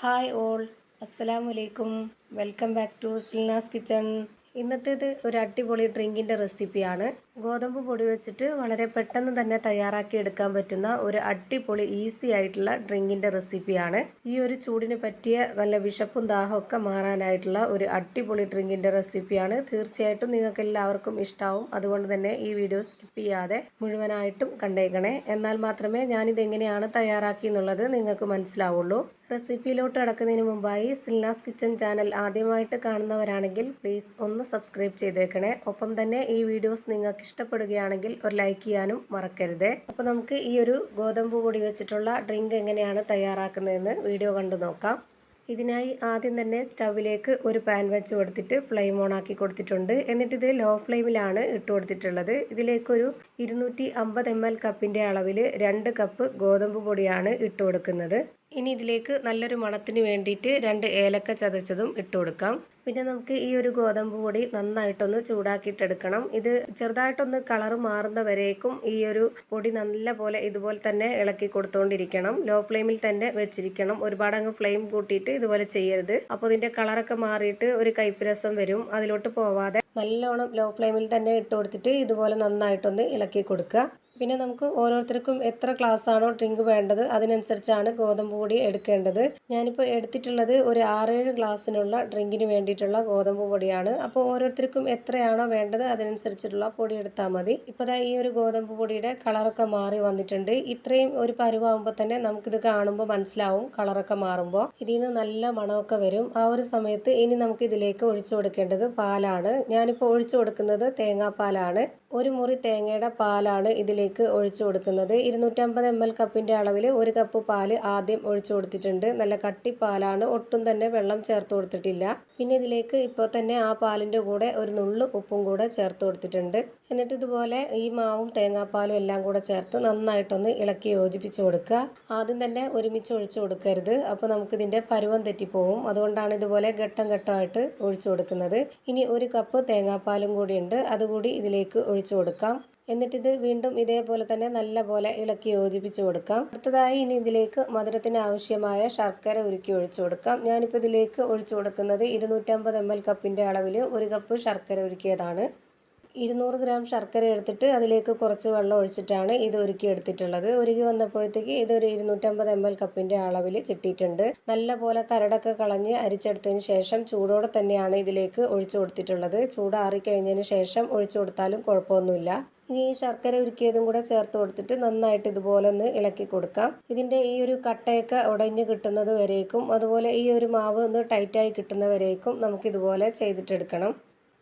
Hi all. അസ്സലാമു അലൈക്കും welcome back to Silnas kitchen. ഇന്നത്തേത് ഒരു അടിപൊളി ഡ്രിങ്കിന്റെ റെസിപ്പിയാണ്. ഗോതമ്പ് പൊടി വെച്ചിട്ട് വളരെ പെട്ടെന്ന് തന്നെ തയ്യാറാക്കി എടുക്കാൻ പറ്റുന്ന ഒരു അടിപൊളി ഈസി ആയിട്ടുള്ള ഡ്രിങ്കിന്റെ റെസിപ്പിയാണ്. ഈ ഒരു ചൂടിന് പറ്റിയ നല്ല വിശപ്പും ദാഹമൊക്കെ മാറാനായിട്ടുള്ള ഒരു അടിപൊളി ഡ്രിങ്കിന്റെ റെസിപ്പിയാണ്. തീർച്ചയായിട്ടും നിങ്ങൾക്ക് എല്ലാവർക്കും ഇഷ്ടാവും. അതുകൊണ്ട് തന്നെ ഈ വീഡിയോ സ്കിപ്പ് ചെയ്യാതെ മുഴുവനായിട്ടും കണ്ടേക്കണേ. എന്നാൽ മാത്രമേ ഞാനിത് എങ്ങനെയാണ് തയ്യാറാക്കി എന്നുള്ളത് നിങ്ങൾക്ക് മനസ്സിലാവുള്ളൂ. റെസിപ്പിയിലോട്ട് കടക്കുന്നതിന് മുമ്പായി സിൽനാസ് കിച്ചൺ ചാനൽ ആദ്യമായിട്ട് കാണുന്നവരാണെങ്കിൽ പ്ലീസ് ഒന്ന് സബ്സ്ക്രൈബ് ചെയ്തേക്കണേ. ഒപ്പം തന്നെ ഈ വീഡിയോസ് നിങ്ങൾക്ക് ഇഷ്ടപ്പെടുകയാണെങ്കിൽ ഒരു ലൈക്ക് ചെയ്യാനും മറക്കരുത്. അപ്പോൾ നമുക്ക് ഈ ഒരു ഗോതമ്പ് പൊടി വെച്ചിട്ടുള്ള ഡ്രിങ്ക് എങ്ങനെയാണ് തയ്യാറാക്കുന്നതെന്ന് വീഡിയോ കണ്ടു നോക്കാം. ഇതിനായി ആദ്യം തന്നെ സ്റ്റൗവിലേക്ക് ഒരു പാൻ വെച്ച് കൊടുത്തിട്ട് ഫ്ലെയിം ഓൺ ആക്കി കൊടുത്തിട്ടുണ്ട്. എന്നിട്ട് ഇത് ലോ ഫ്ലെയിമിലാണ് ഇട്ട് കൊടുത്തിട്ടുള്ളത്. ഇതിലേക്കൊരു ഇരുന്നൂറ്റി അമ്പത് എം എൽ കപ്പിന്റെ അളവിൽ രണ്ട് കപ്പ് ഗോതമ്പ് പൊടിയാണ് ഇട്ട് കൊടുക്കുന്നത്. ഇനി ഇതിലേക്ക് നല്ലൊരു മണത്തിന് വേണ്ടിയിട്ട് രണ്ട് ഏലക്ക ചതച്ചതും ഇട്ട് കൊടുക്കാം. പിന്നെ നമുക്ക് ഈ ഒരു ഗോതമ്പ് പൊടി നന്നായിട്ടൊന്ന് ചൂടാക്കിയിട്ടെടുക്കണം. ഇത് ചെറുതായിട്ടൊന്ന് കളർ മാറുന്ന വരേക്കും ഈ ഒരു പൊടി നല്ല പോലെ ഇതുപോലെ തന്നെ ഇളക്കി കൊടുത്തുകൊണ്ടിരിക്കണം ലോ ഫ്ലെയിമിൽ തന്നെ വെച്ചിരിക്കണം. ഒരുപാട് അങ്ങ് ഫ്ലെയിം കൂട്ടിയിട്ട് ഇതുപോലെ ചെയ്യരുത്. അപ്പോൾ ഇതിന്റെ കളറൊക്കെ മാറിയിട്ട് ഒരു കൈപ്പ് രസം വരും. അതിലോട്ട് പോവാതെ നല്ലോണം ലോ ഫ്ലെയിമിൽ തന്നെ ഇട്ട് കൊടുത്തിട്ട് ഇതുപോലെ നന്നായിട്ടൊന്ന് ഇളക്കി കൊടുക്കുക. പിന്നെ നമുക്ക് ഓരോരുത്തർക്കും എത്ര ഗ്ലാസ് ആണോ ഡ്രിങ്ക് വേണ്ടത് അതിനനുസരിച്ചാണ് ഗോതമ്പ് പൊടി എടുക്കേണ്ടത്. ഞാനിപ്പോൾ എടുത്തിട്ടുള്ളത് ഒരു ആറേഴ് ഗ്ലാസ്സിനുള്ള ഡ്രിങ്കിന് വേണ്ടിയിട്ടുള്ള ഗോതമ്പ് പൊടിയാണ്. അപ്പോൾ ഓരോരുത്തർക്കും എത്രയാണോ വേണ്ടത് അതിനനുസരിച്ചിട്ടുള്ള പൊടി എടുത്താൽ മതി. ഇപ്പോൾ ഈ ഒരു ഗോതമ്പ് പൊടിയുടെ കളറൊക്കെ മാറി വന്നിട്ടുണ്ട്. ഇത്രയും ഒരു പരുവാകുമ്പോൾ തന്നെ നമുക്കിത് കാണുമ്പോൾ മനസ്സിലാവും കളറൊക്കെ മാറുമ്പോൾ ഇതിൽ നിന്ന് നല്ല മണമൊക്കെ വരും. ആ ഒരു സമയത്ത് ഇനി നമുക്ക് ഇതിലേക്ക് ഒഴിച്ചു കൊടുക്കേണ്ടത് പാലാണ്. ഞാനിപ്പോൾ ഒഴിച്ചു കൊടുക്കുന്നത് തേങ്ങാപ്പാലാണ്. ഒരു മുറി തേങ്ങയുടെ പാലാണ് ഇതിലേക്ക് ഒഴിച്ചു കൊടുക്കുന്നത്. ഇരുന്നൂറ്റമ്പത് എം എൽ കപ്പിന്റെ അളവിൽ ഒരു കപ്പ് പാൽ ആദ്യം ഒഴിച്ചു കൊടുത്തിട്ടുണ്ട്. നല്ല കട്ടി പാലാണ്. ഒട്ടും തന്നെ വെള്ളം ചേർത്ത് കൊടുത്തിട്ടില്ല. പിന്നെ ഇതിലേക്ക് ഇപ്പോൾ തന്നെ ആ പാലിന്റെ കൂടെ ഒരു നുള്ളു ഉപ്പും കൂടെ ചേർത്ത് കൊടുത്തിട്ടുണ്ട്. എന്നിട്ട് ഇതുപോലെ ഈ മാവും തേങ്ങാപ്പാലും എല്ലാം കൂടെ ചേർത്ത് നന്നായിട്ടൊന്ന് ഇളക്കി യോജിപ്പിച്ച് കൊടുക്കുക. ആദ്യം തന്നെ ഒരുമിച്ച് ഒഴിച്ചു കൊടുക്കരുത്. അപ്പോൾ നമുക്കിതിന്റെ പരുവം തെറ്റിപ്പോവും. അതുകൊണ്ടാണ് ഇതുപോലെ ഘട്ടം ഘട്ടമായിട്ട് ഒഴിച്ചു കൊടുക്കുന്നത്. ഇനി ഒരു കപ്പ് തേങ്ങാപ്പാലും കൂടിയുണ്ട് അതുകൂടി ഇതിലേക്ക് ഒഴിച്ചു കൊടുക്കാം. എന്നിട്ടിത് വീണ്ടും ഇതേപോലെ തന്നെ നല്ല പോലെ ഇളക്കി യോജിപ്പിച്ച് കൊടുക്കാം. അടുത്തതായി ഇനി ഇതിലേക്ക് മധുരത്തിന് ആവശ്യമായ ശർക്കര ഉരുക്കി ഒഴിച്ചു കൊടുക്കാം. ഞാനിപ്പോൾ ഇതിലേക്ക് ഒഴിച്ചു കൊടുക്കുന്നത് ഇരുന്നൂറ്റമ്പത് എം എൽ കപ്പിന്റെ അളവിൽ ഒരു കപ്പ് ശർക്കര ഉരുക്കിയതാണ്. ഇരുന്നൂറ് ഗ്രാം ശർക്കര എടുത്തിട്ട് അതിലേക്ക് കുറച്ച് വെള്ളം ഒഴിച്ചിട്ടാണ് ഇത് ഒരുക്കി എടുത്തിട്ടുള്ളത്. ഒരുക്കി വന്നപ്പോഴത്തേക്ക് ഇതൊരു ഇരുന്നൂറ്റമ്പത് എം എൽ കപ്പിന്റെ അളവിൽ കിട്ടിയിട്ടുണ്ട്. നല്ല പോലെ കരടൊക്കെ കളഞ്ഞ് അരിച്ചെടുത്തതിന് ശേഷം ചൂടോടെ തന്നെയാണ് ഇതിലേക്ക് ഒഴിച്ചു കൊടുത്തിട്ടുള്ളത്. ചൂടാറി കഴിഞ്ഞതിന് ശേഷം ഒഴിച്ചു കൊടുത്താലും കുഴപ്പമൊന്നുമില്ല. ഇനി ഈ ശർക്കര ഉരുക്കിയതും കൂടെ ചേർത്ത് കൊടുത്തിട്ട് നന്നായിട്ട് ഇതുപോലെ ഒന്ന് ഇളക്കി കൊടുക്കാം. ഇതിന്റെ ഈ ഒരു കട്ടയൊക്കെ ഉടഞ്ഞ് കിട്ടുന്നത് വരേക്കും അതുപോലെ ഈ ഒരു മാവ് ഒന്ന് ടൈറ്റായി കിട്ടുന്ന കിട്ടുന്നവരേക്കും നമുക്കിതുപോലെ ചെയ്തിട്ടെടുക്കണം.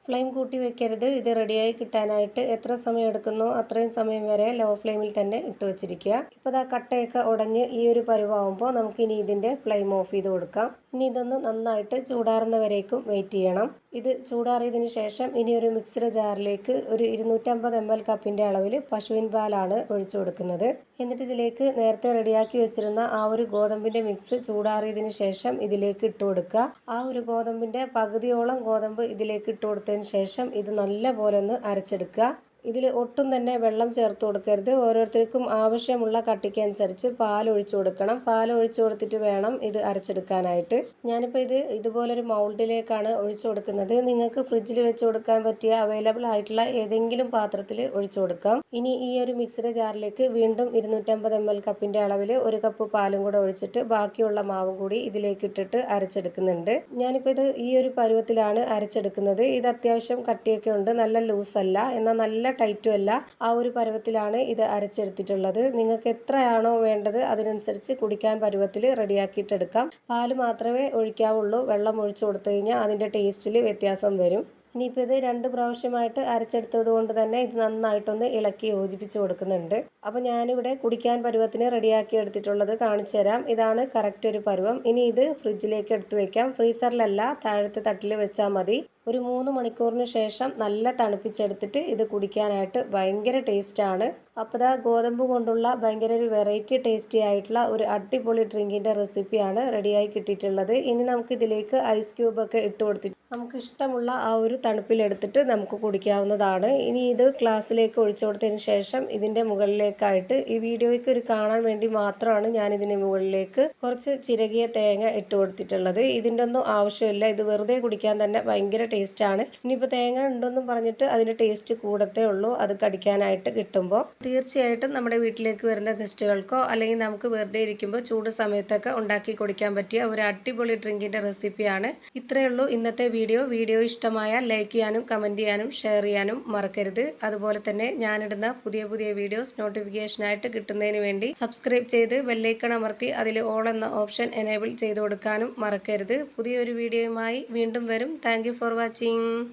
ഫ്ലെയിം കൂട്ടി വെക്കരുത്. ഇത് റെഡിയായി കിട്ടാനായിട്ട് എത്ര സമയം എടുക്കുന്നോ അത്രയും സമയം വരെ ലോ ഫ്ലെയിമിൽ തന്നെ ഇട്ട് വെച്ചിരിക്കുക. ഇപ്പോൾ ആ കട്ടയൊക്കെ ഉടഞ്ഞ് ഈ ഒരു പരുവാകുമ്പോൾ നമുക്കിനി ഇതിന്റെ ഫ്ലെയിം ഓഫ് ചെയ്ത് കൊടുക്കാം. ഇനി ഇതൊന്ന് നന്നായിട്ട് ചൂടാറുന്നവരേക്കും വെയിറ്റ് ചെയ്യണം. ഇത് ചൂടാറിയതിന് ശേഷം ഇനി ഒരു മിക്സഡ് ജാറിലേക്ക് ഒരു ഇരുന്നൂറ്റമ്പത് എം എൽ കപ്പിന്റെ അളവിൽ പശുവിൻ പാലാണ് ഒഴിച്ചു കൊടുക്കുന്നത്. എന്നിട്ട് ഇതിലേക്ക് നേരത്തെ റെഡിയാക്കി വെച്ചിരുന്ന ആ ഒരു ഗോതമ്പിന്റെ മിക്സ് ചൂടാറിയതിന് ശേഷം ഇതിലേക്ക് ഇട്ട് കൊടുക്കുക. ആ ഒരു ഗോതമ്പിന്റെ പകുതിയോളം ഗോതമ്പ് ഇതിലേക്ക് ഇട്ട് കൊടുത്തതിന് ശേഷം ഇത് നല്ല പോലെ ഒന്ന് അരച്ചെടുക്കുക. ഇതിൽ ഒട്ടും തന്നെ വെള്ളം ചേർത്ത് കൊടുക്കരുത്. ഓരോരുത്തർക്കും ആവശ്യമുള്ള കട്ടിക്ക് അനുസരിച്ച് പാൽ ഒഴിച്ചു കൊടുക്കണം. പാൽ ഒഴിച്ചു കൊടുത്തിട്ട് വേണം ഇത് അരച്ചെടുക്കാനായിട്ട്. ഞാനിപ്പോൾ ഇത് ഇതുപോലൊരു മൗൾഡിലേക്കാണ് ഒഴിച്ചു കൊടുക്കുന്നത്. നിങ്ങൾക്ക് ഫ്രിഡ്ജിൽ വെച്ച് കൊടുക്കാൻ പറ്റിയ അവൈലബിൾ ആയിട്ടുള്ള ഏതെങ്കിലും പാത്രത്തിൽ ഒഴിച്ചു കൊടുക്കാം. ഇനി ഈ ഒരു മിക്സിയുടെ ജാറിലേക്ക് വീണ്ടും ഇരുന്നൂറ്റമ്പത് എം എൽ കപ്പിന്റെ അളവിൽ ഒരു കപ്പ് പാലും കൂടെ ഒഴിച്ചിട്ട് ബാക്കിയുള്ള മാവും കൂടി ഇതിലേക്ക് ഇട്ടിട്ട് അരച്ചെടുക്കുന്നുണ്ട്. ഞാനിപ്പോൾ ഇത് ഈ ഒരു പരുവത്തിലാണ് അരച്ചെടുക്കുന്നത്. ഇത് അത്യാവശ്യം കട്ടിയൊക്കെ ഉണ്ട്. നല്ല ലൂസല്ല എന്നാൽ നല്ല ടൈറ്റും അല്ല. ആ ഒരു പരുവത്തിലാണ് ഇത് അരച്ചെടുത്തിട്ടുള്ളത്. നിങ്ങൾക്ക് എത്രയാണോ വേണ്ടത് അതിനനുസരിച്ച് കുടിക്കാൻ പരുവത്തിൽ റെഡിയാക്കിയിട്ടെടുക്കാം പാൽ മാത്രമേ ഒഴിക്കാവുള്ളൂ. വെള്ളം ഒഴിച്ചു കൊടുത്തു കഴിഞ്ഞാൽ അതിന്റെ ടേസ്റ്റിൽ വ്യത്യാസം വരും. ഇനിയിപ്പോൾ ഇത് രണ്ട് പ്രാവശ്യമായിട്ട് അരച്ചെടുത്തത് കൊണ്ട് തന്നെ ഇത് നന്നായിട്ടൊന്ന് ഇളക്കി യോജിപ്പിച്ച് കൊടുക്കുന്നുണ്ട്. അപ്പോൾ ഞാനിവിടെ കുടിക്കാൻ പരുവത്തിന് റെഡിയാക്കി എടുത്തിട്ടുള്ളത് കാണിച്ചു തരാം. ഇതാണ് കറക്റ്റ് ഒരു പരുവം. ഇനി ഇത് ഫ്രിഡ്ജിലേക്ക് എടുത്തു വയ്ക്കാം ഫ്രീസറിലല്ല താഴത്തെ തട്ടിൽ വെച്ചാൽ മതി. ഒരു മൂന്ന് മണിക്കൂറിന് ശേഷം നല്ല തണുപ്പിച്ചെടുത്തിട്ട് ഇത് കുടിക്കാനായിട്ട് ഭയങ്കര ടേസ്റ്റാണ്. അപ്പോൾ ഇതാ ഗോതമ്പ് കൊണ്ടുള്ള ഭയങ്കര ഒരു വെറൈറ്റി ടേസ്റ്റി ആയിട്ടുള്ള ഒരു അടിപൊളി ഡ്രിങ്കിന്റെ റെസിപ്പിയാണ് റെഡിയായി കിട്ടിയിട്ടുള്ളത്. ഇനി നമുക്ക് ഇതിലേക്ക് ഐസ് ക്യൂബൊക്കെ ഇട്ട് കൊടുത്തിട്ട് നമുക്ക് ഇഷ്ടമുള്ള ആ ഒരു തണുപ്പിലെടുത്തിട്ട് നമുക്ക് കുടിക്കാവുന്നതാണ്. ഇനി ഇത് ഗ്ലാസ്സിലേക്ക് ഒഴിച്ചു കൊടുത്തതിന് ശേഷം ഇതിന്റെ മുകളിലേക്കായിട്ട് ഈ വീഡിയോയ്ക്ക് ഒരു കാണാൻ വേണ്ടി മാത്രമാണ് ഞാൻ ഇതിന് മുകളിലേക്ക് കുറച്ച് ചിരകിയ തേങ്ങ ഇട്ട് കൊടുത്തിട്ടുള്ളത്. ഇതിന്റെ ഒന്നും ആവശ്യമില്ല. ഇത് വെറുതെ കുടിക്കാൻ തന്നെ ഭയങ്കര ടേസ്റ്റാണ്. ഇനിയിപ്പോൾ തേങ്ങ ഉണ്ടെന്നും പറഞ്ഞിട്ട് അതിന്റെ ടേസ്റ്റ് കൂടത്തേ ഉള്ളൂ. അത് കടിക്കാനായിട്ട് കിട്ടുമ്പോൾ തീർച്ചയായിട്ടും നമ്മുടെ വീട്ടിലേക്ക് വരുന്ന ഗസ്റ്റുകൾക്കോ അല്ലെങ്കിൽ നമുക്ക് വെറുതെ ഇരിക്കുമ്പോൾ ചൂട് സമയത്തൊക്കെ ഉണ്ടാക്കി കുടിക്കാൻ പറ്റിയ ഒരു അടിപൊളി ഡ്രിങ്കിന്റെ റെസിപ്പിയാണ്. ഇത്രയേ ഉള്ളൂ ഇന്നത്തെ വീഡിയോ. വീഡിയോ ഇഷ്ടമായ ലൈക്ക് ചെയ്യാനും കമന്റ് ചെയ്യാനും ഷെയർ ചെയ്യാനും മറക്കരുത്. അതുപോലെ തന്നെ ഞാനിടുന്ന പുതിയ പുതിയ വീഡിയോസ് നോട്ടിഫിക്കേഷനായിട്ട് കിട്ടുന്നതിന് വേണ്ടി സബ്സ്ക്രൈബ് ചെയ്ത് ബെല്ലൈക്കൺ അമർത്തി അതിൽ ഓൾ എന്ന ഓപ്ഷൻ എനേബിൾ ചെയ്ത് കൊടുക്കാനും മറക്കരുത്. പുതിയൊരു വീഡിയോയുമായി വീണ്ടും വരും. താങ്ക് ഫോർ വാച്ചിങ്. watching.